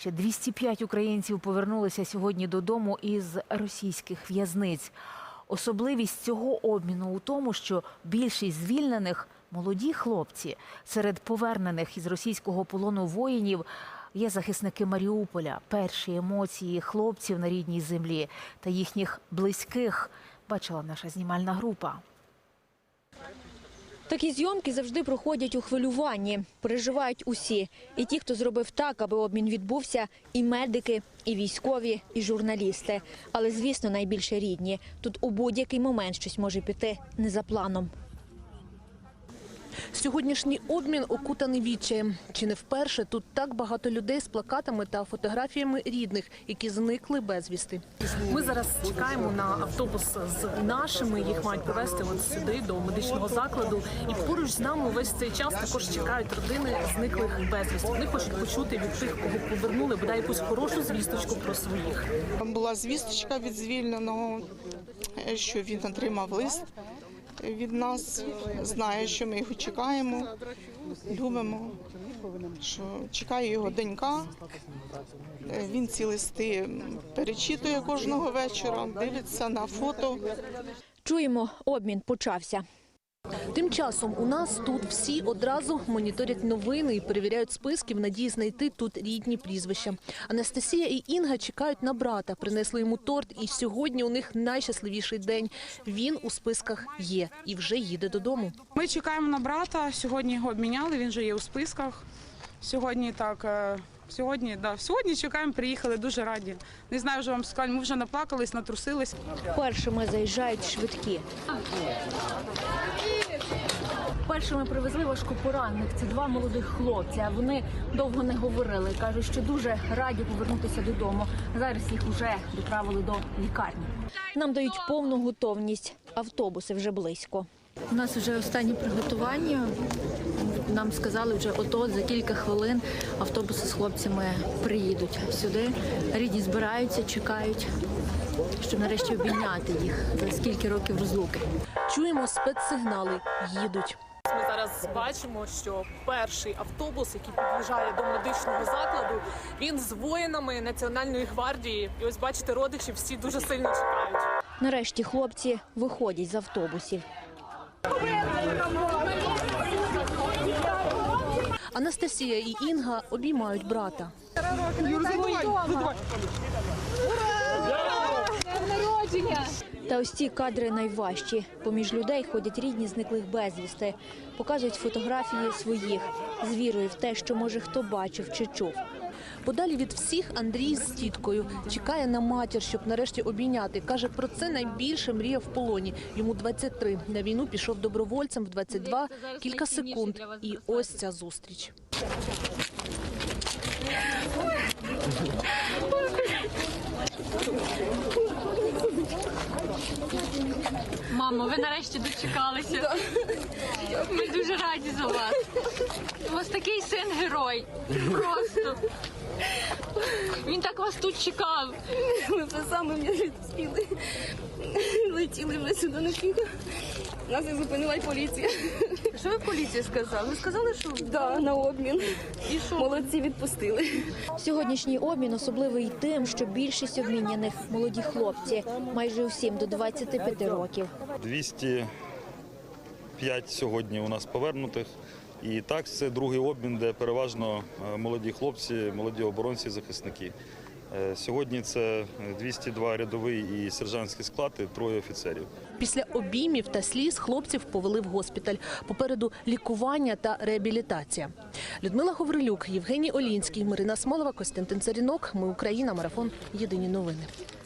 Ще 205 українців повернулися сьогодні додому із російських в'язниць. Особливість цього обміну у тому, що більшість звільнених молоді хлопці серед повернених із російського полону воїнів є захисники Маріуполя. Перші емоції хлопців на рідній землі та їхніх близьких бачила наша знімальна група. Такі зйомки завжди проходять у хвилюванні. Переживають усі. І ті, хто зробив так, аби обмін відбувся, і медики, і військові, і журналісти. Але, звісно, найбільше рідні. Тут у будь-який момент щось може піти не за планом. Сьогоднішній обмін окутаний відчаєм. Чи не вперше тут так багато людей з плакатами та фотографіями рідних, які зникли безвісти. Ми зараз чекаємо на автобус з нашими. Їх мають привезти от сюди до медичного закладу. І поруч з нами увесь цей час також чекають родини зниклих безвісти. Вони хочуть почути від тих, кого повернули, бодай якусь хорошу звісточку про своїх. Там Була звісточка від звільненого, що він отримав лист від нас, знає, що ми його чекаємо, любимо, що чекає його донька. Він ці листи перечитує кожного вечора, дивиться на фото. Чуємо, обмін почався. Тим часом у нас тут всі одразу моніторять новини і перевіряють списки в надії знайти тут рідні прізвища. Анастасія і Інга чекають на брата, принесли йому торт, і сьогодні у них найщасливіший день. Він у списках є і вже їде додому. Ми чекаємо на брата. Сьогодні його обміняли. Він вже є у списках. Сьогодні так. е, Сьогодні, да, сьогодні чекаємо, приїхали дуже раді. Не знаю, вже вам сказати, ми вже наплакались, натрусились. Першими заїжджають швидкі. Першими привезли важкопоранених. Це два молодих хлопця. Вони довго не говорили. кажуть, що дуже раді повернутися додому. Зараз їх уже доправили до лікарні. Нам дають повну готовність. Автобуси вже близько. У нас вже останні приготування. Нам сказали вже ото за кілька хвилин автобуси з хлопцями приїдуть сюди. Рідні збираються, чекають, щоб нарешті обійняти їх за скільки років розлуки. Чуємо спецсигнали. Їдуть. Ми зараз бачимо, що перший автобус, який під'їжджає до медичного закладу, він з воїнами Національної гвардії. І ось бачите, родичі всі дуже сильно чекають. Нарешті хлопці виходять з автобусів. Анастасія і Інга обіймають брата. Та ось ці кадри найважчі. Поміж людей ходять рідні зниклих безвісти, показують фотографії своїх з вірою в те, що може хто бачив чи чув. Подалі від всіх Андрій з тіткою чекає на матір, щоб нарешті обійняти. Каже, про це найбільше мріяв в полоні. Йому 23. На війну пішов добровольцем в 22, кілька секунд. І ось ця зустріч. Мамо, ви нарешті дочекалися. Ми дуже раді за вас. У вас такий син герой. Просто. Він так вас тут чекав. Ми вже саме відспіли. Летіли вже сюди на піку. Нас не зупинила й поліція. Що ви поліції сказали? Ви сказали, що Да, на обмін. І що? Молодці відпустили. Сьогоднішній обмін особливий тим, що більшість обміняних молоді хлопці, майже усім до 25 років. 205 сьогодні у нас повернутих. І так, це другий обмін, де переважно е, молоді хлопці, молоді оборонці, захисники. Е, Сьогодні це 202 рядовий і сержантський склад, і троє офіцерів. після обіймів та сліз хлопців повели в госпіталь. Попереду лікування та реабілітація. Людмила Гаврилюк, Євгеній Олінський, Марина Смолова, Костянтин Царінок. Ми Україна. Марафон. Єдині новини.